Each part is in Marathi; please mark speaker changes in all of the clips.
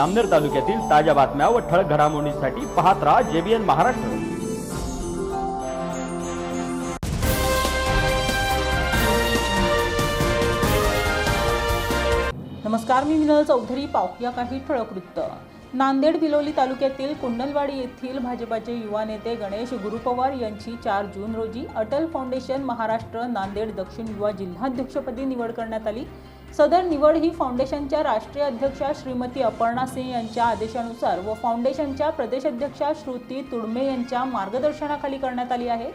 Speaker 1: अमनेर तालुक्यातील ताज्या बातम्या व ठळक घडामोडींसाठी पाहत राहा जेबीएन महाराष्ट्र.
Speaker 2: नमस्कार मी मिनल चौधरी. पाहूया काही ठळक वृत्त. नांदेड बिलोली तालुक्यातील कुंडलवाडी येथील भाजपाचे युवा नेते गणेश गुरुपवार यांची चार जून रोजी अटल फाउंडेशन महाराष्ट्र नांदेड दक्षिण युवा जिल्हाध्यक्षपदी निवड करण्यात आली. सदर निवड ही फाउंडेशनच्या राष्ट्रीय अध्यक्षा श्रीमती अपर्णा सिंह यांच्या आदेशानुसार व फाउंडेशनच्या प्रदेशाध्यक्षा श्रुती तुडमे यांच्या मार्गदर्शनाखाली करण्यात आली आहे.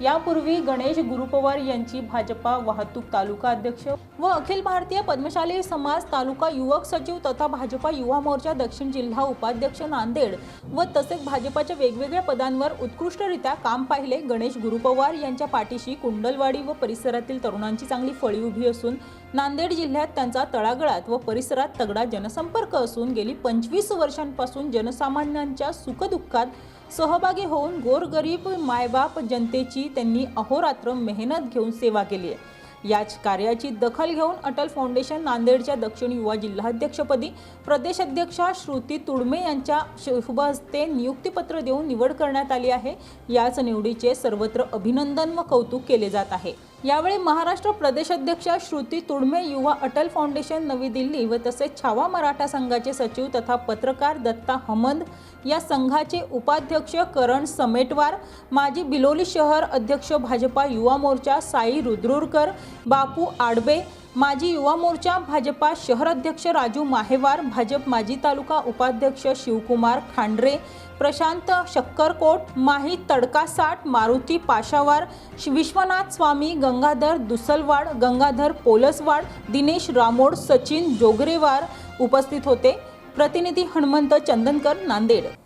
Speaker 2: यापूर्वी गणेश गुरुपवार यांची भाजपा वाहतूक तालुका अध्यक्ष व अखिल भारतीय पद्मशाली समाज तालुका युवक सचिव तथा भाजपा युवा मोर्चा दक्षिण जिल्हा उपाध्यक्ष नांदेड व तसेच भाजपाच्या वेगवेगळ्या पदांवर उत्कृष्टरित्या काम पाहिले गणेश गुरुपवार यांच्या पाठीशी कुंडलवाडी व परिसरातील तरुणांची चांगली फळी उभी असून नांदेड जिल्ह्यात त्यांचा तळागळात व परिसरात तगडा जनसंपर्क असून गेली पंचवीस वर्षांपासून जनसामान्यांच्या सुखदुःखात सहभागी होऊन गोरगरीब मायबाप जनतेची त्यांनी अहोरात्र मेहनत घेऊन सेवा केली आहे. याच कार्याची दखल घेऊन अटल फाउंडेशन नांदेडच्या दक्षिण युवा जिल्हाध्यक्षपदी प्रदेशाध्यक्षा श्रुती तुडमे यांच्या शुभ हस्ते नियुक्तीपत्र देऊन निवड करण्यात आली आहे. याच निवडीचे सर्वत्र अभिनंदन व कौतुक केले जात आहे. यावेळी महाराष्ट्र प्रदेशाध्यक्षा श्रुती तुडमे युवा अटल फाउंडेशन नवी दिल्ली व तसेच छावा मराठा संघाचे सचिव तथा पत्रकार दत्ता हमंद या संघाचे उपाध्यक्ष करण समेटवार माजी बिलोली शहर अध्यक्ष भाजपा युवा मोर्चा साई रुद्रुरकर बापू आडबे माजी युवा मोर्चा भाजपा शहर अध्यक्ष राजू माहेवार भाजप माजी तालुका उपाध्यक्ष शिवकुमार खांडरे प्रशांत शक्करकोट माही तडकासाट मारुती पाशावार श- विश्वनाथ स्वामी गंगाधर दुसलवाड गंगाधर पोलसवाड दिनेश रामोड सचिन जोगरेवार उपस्थित होते. प्रतिनिधी हनुमंत चंदनकर नांदेड.